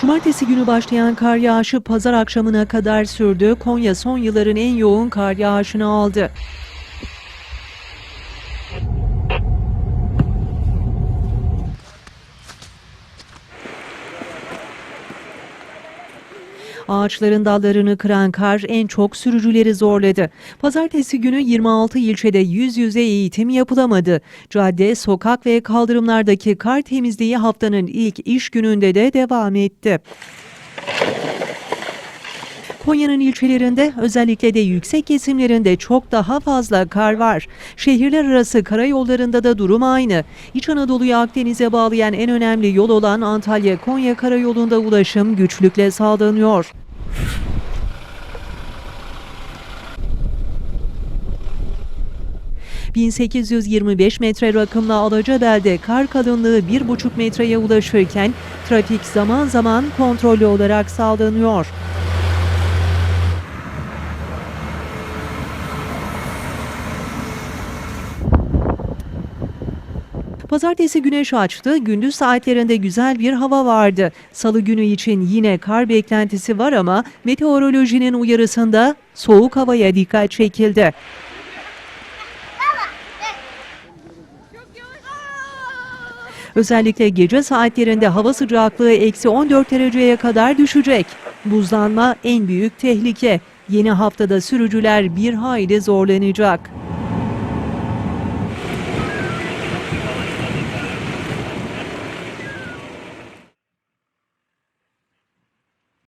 Cumartesi günü başlayan kar yağışı pazar akşamına kadar sürdü. Konya son yılların en yoğun kar yağışını aldı. Ağaçların dallarını kıran kar en çok sürücüleri zorladı. Pazartesi günü 26 ilçede yüz yüze eğitim yapılamadı. Cadde, sokak ve kaldırımlardaki kar temizliği haftanın ilk iş gününde de devam etti. Konya'nın ilçelerinde özellikle de yüksek kesimlerinde çok daha fazla kar var. Şehirler arası karayollarında da durum aynı. İç Anadolu'yu Akdeniz'e bağlayan en önemli yol olan Antalya-Konya karayolunda ulaşım güçlükle sağlanıyor. ...1825 metre rakımlı Alacabel'de kar kalınlığı 1,5 metreye ulaşırken... ...trafik zaman zaman kontrollü olarak sağlanıyor. Pazartesi güneş açtı, gündüz saatlerinde güzel bir hava vardı. Salı günü için yine kar beklentisi var ama meteorolojinin uyarısında soğuk havaya dikkat çekildi. Özellikle gece saatlerinde hava sıcaklığı eksi 14 dereceye kadar düşecek. Buzlanma en büyük tehlike. Yeni haftada sürücüler bir hayli zorlanacak.